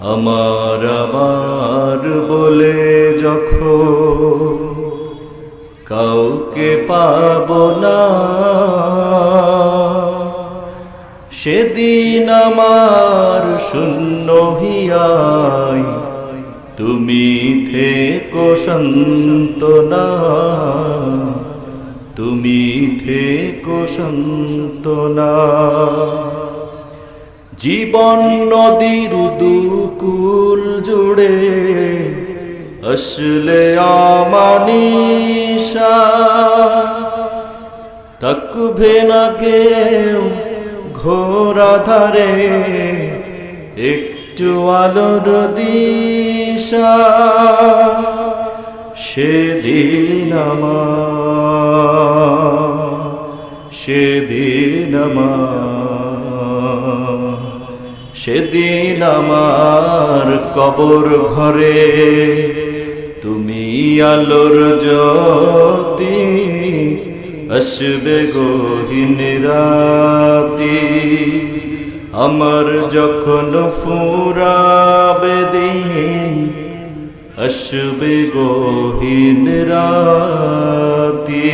আমার আমার বলে যখন কাউকে পাব না, সেদিন আমার শূন্য হিয়াই তুমি থেকো সন্তনা তুমি থেকো সন্তনা জীবন নদীর দুকুল জুড়ে আসলে আমানিশা থাকবে না কেউ ঘোরা ধারে, একটু আলোর দিশা। সেদিন আমার সেদিন আমার। সেদিন আমার কবর ঘরে তুমি আলোর জ্যোতি, আসবে গহীন রাতি। আমার যখন ফুরাবে দিন, আসবে গহীন রাতি।